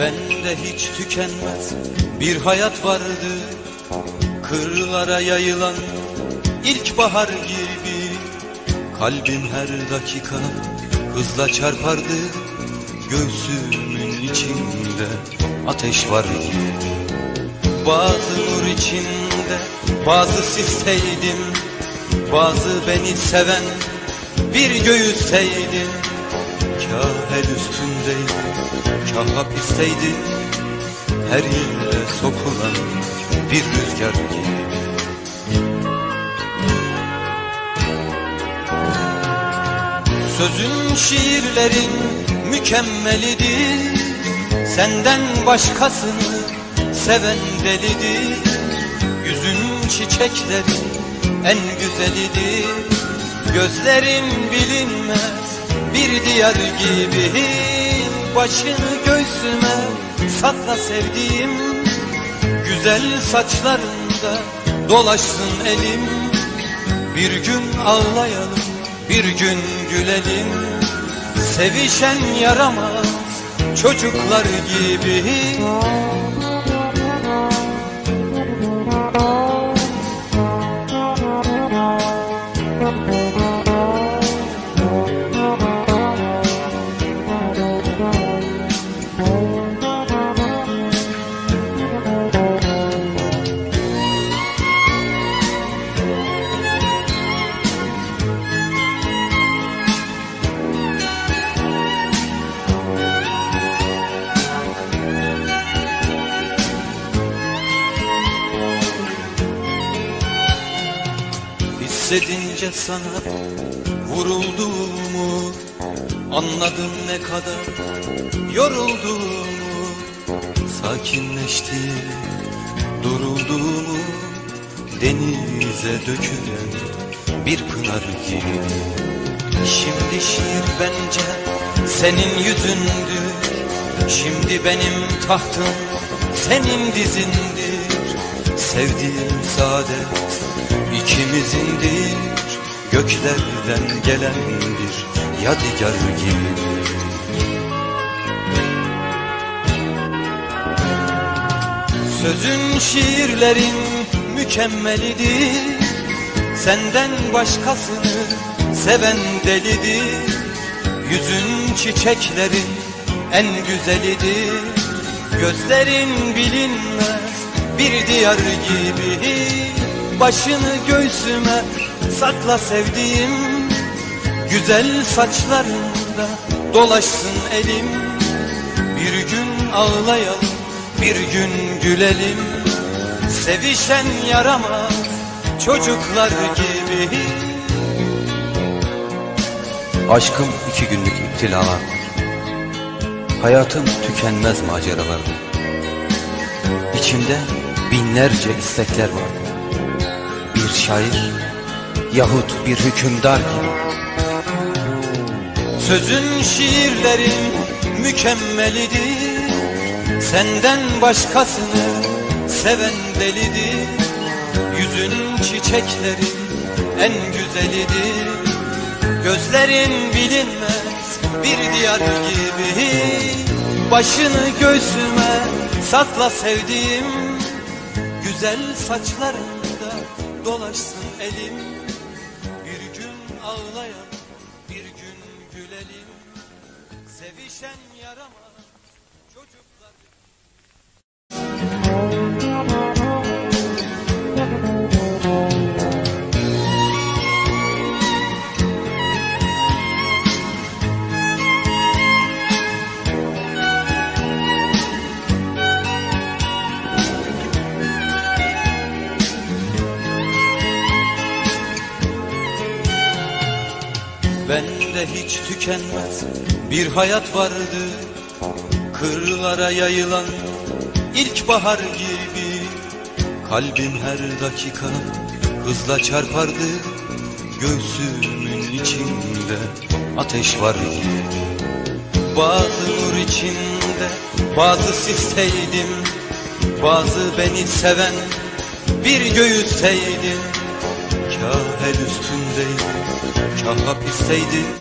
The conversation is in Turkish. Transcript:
Bende hiç tükenmez bir hayat vardı. Kırlara yayılan ilkbahar gibi Kalbim her dakika hızla çarpardı. Göğsümün içinde ateş var gibi. Bazı nur içinde bazı sisteydim Bazı beni seven bir göğüsteydim Kah el üstündeydim, kah hapisteydim Her yere sokulan bir rüzgar gibi. Sözün şiirlerin mükemmelidir Senden başkasını seven delidir. Yüzün çiçeklerin en güzelidir Gözlerin bilinmez bir diyar gibi. Başını göğsüme sakla sevdiğim Güzel saçlarında dolaşsın elim. Bir gün ağlayalım bir gün gülelim. Sevişen yaramaz çocuklar gibi Hissedince sana vurulduğumu Anladım ne kadar yorulduğumu Sakinleşti durulduğumu Denize dökülen bir pınar gibi. Şimdi şiir bence senin yüzündür Şimdi benim tahtım senin dizindir Sevdiğim saadet ikimizindir. Göklerden gelen bir yadigar gibi. Sözün şiirlerin mükemmelidir. Senden başkasını seven delidir. Yüzün çiçeklerin en güzelidir. Gözlerin bilinmez bir diyar gibi Başını göğsüme sakla sevdiğim Güzel saçlarında dolaşsın elim. Bir gün ağlayalım bir gün gülelim. Sevişen yaramaz çocuklar gibi. Aşkım iki günlük iptilalar Hayatım tükenmez maceralardı İçimde binlerce istekler vardı Bir şair yahut bir hükümdar gibi Sözün şiirlerin mükemmelidir. Senden başkasını seven delidir. Yüzün çiçeklerin en güzelidir. Gözlerin bilinmez bir diyar gibi. Başını göğsüme sakla sevdiğim Güzel saçlarında dolaşsın elim. Bir gün ağlayalım bir gün gülelim. Sevişen yaramaz Bende hiç tükenmez bir hayat vardı. Kırlara yayılan ilkbahar gibi Kalbim her dakika hızla çarpardı. Göğsümün içinde ateş var gibi. Bazı nur içinde bazı sisteydim. Bazı beni seven bir göğüsteydim Kah el üstündeydim, kah hapisteydim